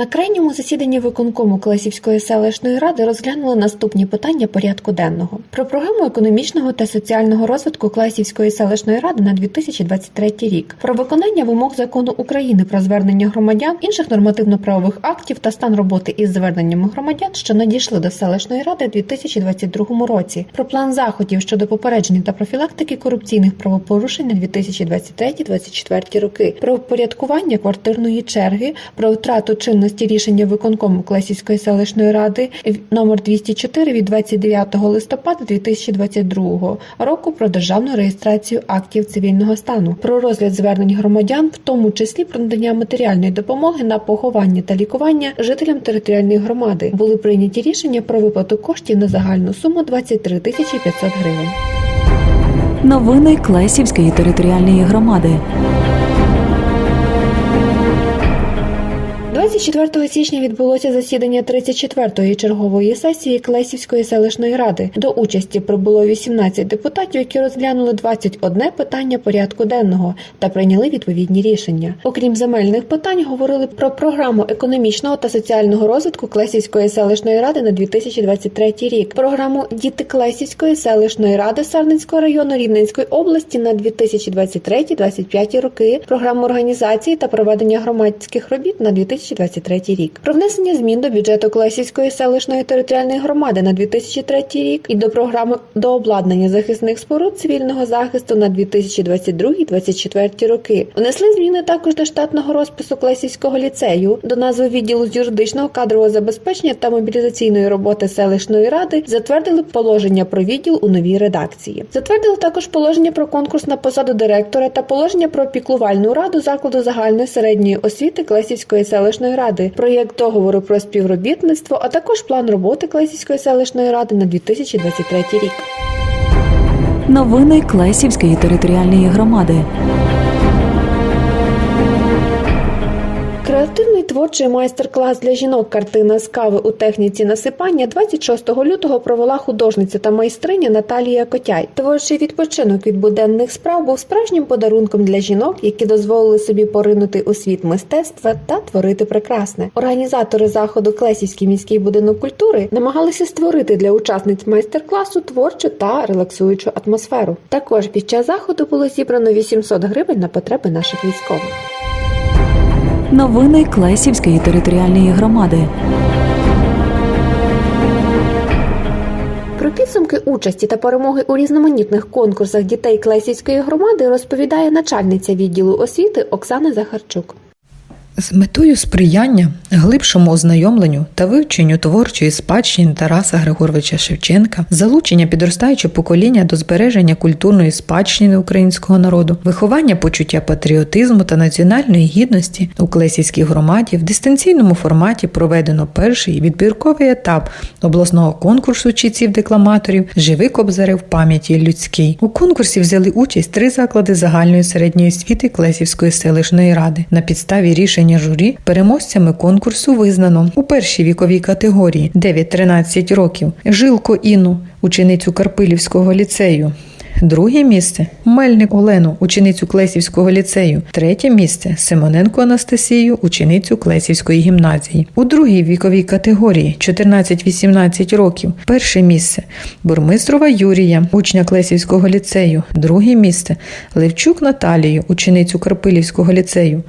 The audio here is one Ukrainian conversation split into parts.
На крайньому засіданні виконкому Колесівської селищної ради розглянули наступні питання порядку денного. Про програму економічного та соціального розвитку Клесівської селищної ради на 2023 рік, про виконання вимог закону України про звернення громадян, інших нормативно-правових актів та стан роботи із зверненнями громадян, що надійшли до селищної ради у 2022 році, про план заходів щодо попередження та профілактики корупційних правопорушень на 2023-2024 роки, про впорядкування квартирної черги, про втрату чинності рішення виконкому Клесівської селищної ради номер 204 від 29 листопада 2022 року про державну реєстрацію актів цивільного стану, про розгляд звернень громадян, в тому числі про надання матеріальної допомоги на поховання та лікування жителям територіальної громади. Були прийняті рішення про виплату коштів на загальну суму 23 тисячі 500 гривень. Новини Клесівської територіальної громади. 24 січня відбулося засідання 34-ї чергової сесії Клесівської селищної ради. До участі прибуло 18 депутатів, які розглянули 21 питання порядку денного та прийняли відповідні рішення. Окрім земельних питань, говорили про програму економічного та соціального розвитку Клесівської селищної ради на 2023 рік, програму Діти Клесівської селищної ради Сарненського району Рівненської області на 2023-2025 роки, програму організації та проведення громадських робіт на 2023 рік, про внесення змін до бюджету Клесівської селищної територіальної громади на 2003 рік і до програми до обладнання захисних споруд цивільного захисту на 2022-2024 роки. Внесли зміни також до штатного розпису Клесівського ліцею, до назви відділу з юридичного кадрового забезпечення та мобілізаційної роботи селищної ради, затвердили положення про відділ у новій редакції. Затвердили також положення про конкурс на посаду директора та положення про піклувальну раду закладу загальної середньої освіти Клесівської селищної ради, проєкт договору про співробітництво, а також план роботи Клесівської селищної ради на 2023 рік. Новини Клесівської територіальної громади. Креативний творчий майстер-клас для жінок картина з кави у техніці насипання 26 лютого провела художниця та майстриня Наталія Котяй. Творчий відпочинок від буденних справ був справжнім подарунком для жінок, які дозволили собі поринути у світ мистецтва та творити прекрасне. Організатори заходу Клесівський міський будинок культури намагалися створити для учасниць майстер-класу творчу та релаксуючу атмосферу. Також під час заходу було зібрано 800 гривень на потреби наших військових. Новини Клесівської територіальної громади. Про підсумки участі та перемоги у різноманітних конкурсах дітей Клесівської громади розповідає начальниця відділу освіти Оксана Захарчук. З метою сприяння глибшому ознайомленню та вивченню творчої спадщини Тараса Григоровича Шевченка, залучення підростаючого покоління до збереження культурної спадщини українського народу, виховання почуття патріотизму та національної гідності у Клесівській громаді в дистанційному форматі проведено перший відбірковий етап обласного конкурсу чітців-декламаторів Живи кобзари в пам'яті людській. У конкурсі взяли участь три заклади загальної середньої освіти Клесівської селищної ради. На підставі рішення журі переможцями конкурсу визнано у першій віковій категорії 9-13 років Жилко Інну, ученицю Карпилівського ліцею. Друге місце Мельник Олену, ученицю Клесівського ліцею. Третє місце Симоненко Анастасію, ученицю Клесівської гімназії. У другій віковій категорії 14-18 років. Перше місце Бурмистрова Юрія, учня Клесівського ліцею. Друге місце Левчук Наталію, ученицю Карпилівського ліцею.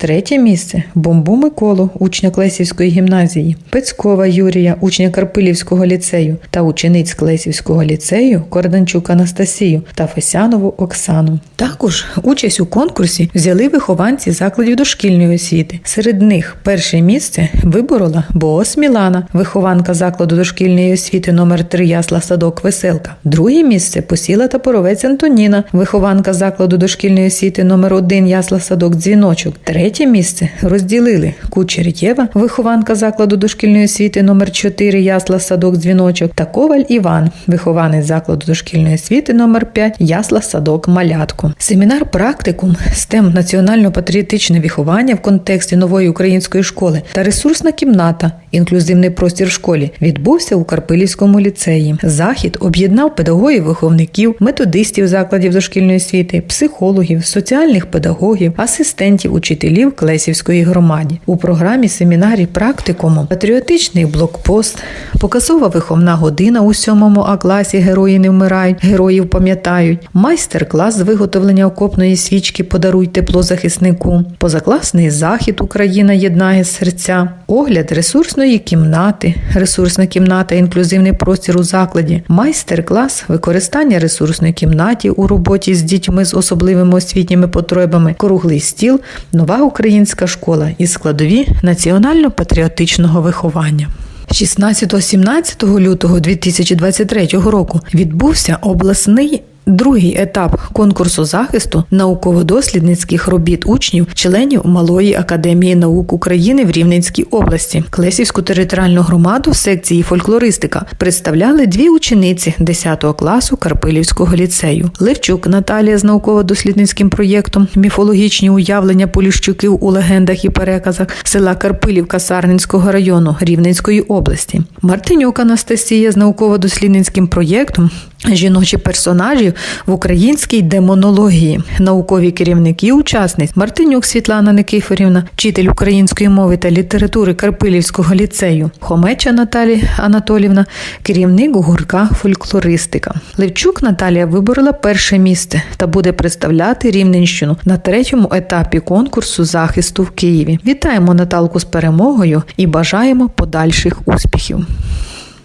Третє місце Бомбу Миколу, учня Клесівської гімназії, Пецькова Юрія, учня Карпилівського ліцею та учениць Клесівського ліцею Корданчук Анастасію та Фесянову Оксану. Також участь у конкурсі взяли вихованці закладів дошкільної освіти. Серед них перше місце виборола Боос Мілана, вихованка закладу дошкільної освіти номер 3 Ясла Садок Веселка. Друге місце посіла Тапоровець Антоніна, вихованка закладу дошкільної освіти номер 1 Ясла Садок Дзвіночок. Третє місце розділили Кучерєва, вихованка закладу дошкільної освіти номер 4 Ясла Садок Дзвіночок та Коваль Іван, вихованець закладу дошкільної освіти номер 5 Ясла Садок Малятко. Семінар практикум з тем національно-патріотичне виховання в контексті нової української школи та ресурсна кімната, інклюзивний простір в школі відбувся у Карпилівському ліцеї. Захід об'єднав педагогів, виховників, методистів закладів дошкільної освіти, психологів, соціальних педагогів, асистентів, учителів Клесівської громаді. У програмі семінарі практикуму патріотичний блокпост, показова виховна година у 7 А класі Герої не вмирають, героїв пам'ятають, майстер-клас з виготовлення окопної свічки Подаруй тепло захиснику, позакласний захід Україна єднає серця, огляд ресурсної кімнати, ресурсна кімната, інклюзивний простір у закладі, майстер-клас використання ресурсної кімнаті у роботі з дітьми з особливими освітніми потребами, круглий стіл, нова українська школа і складові національно-патріотичного виховання. 16-17 лютого 2023 року відбувся обласний другий етап конкурсу захисту науково-дослідницьких робіт учнів, членів Малої академії наук України в Рівненській області. Клесівську територіальну громаду в секції фольклористика представляли дві учениці 10 класу Карпилівського ліцею: Левчук Наталія з науково-дослідницьким проєктом Міфологічні уявлення поліщуків у легендах і переказах села Карпилівка Сарненського району Рівненської області. Мартинюк Анастасія з науково-дослідницьким проєктом Жіночі персонажі в українській демонології, наукові керівники, учасниць Мартинюк Світлана Никифорівна, вчитель української мови та літератури Карпилівського ліцею, Хомеча Наталія Анатолівна, керівник гурка фольклористика. Левчук Наталія виборола перше місце та буде представляти Рівненщину на третьому етапі конкурсу захисту в Києві. Вітаємо Наталку з перемогою і бажаємо подальших успіхів.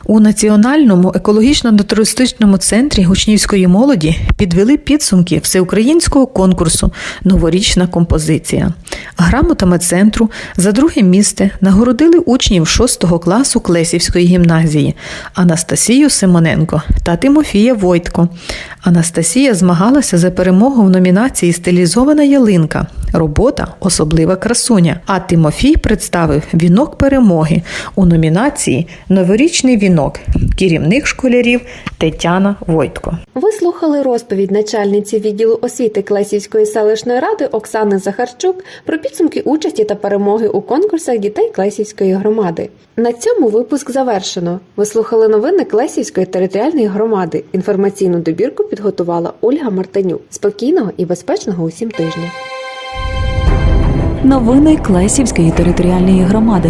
У національному екологічно-туристичному центрі учнівської молоді підвели підсумки всеукраїнського конкурсу Новорічна композиція. Грамотами центру за друге місце нагородили учнів 6 класу Клесівської гімназії Анастасію Симоненко та Тимофія Войтко. Анастасія змагалася за перемогу в номінації Стилізована ялинка. Робота особлива красуня. А Тимофій представив вінок перемоги у номінації Новорічний вінок. Керівник школярів Тетяна Войтко. Ви слухали розповідь начальниці відділу освіти Клесівської селищної ради Оксани Захарчук про підсумки участі та перемоги у конкурсах дітей Клесівської громади. На цьому випуск завершено. Ви слухали новини Клесівської територіальної громади. Інформаційну добірку підготувала Ольга Мартинюк. Спокійного і безпечного усім тижня. Новини Клесівської територіальної громади.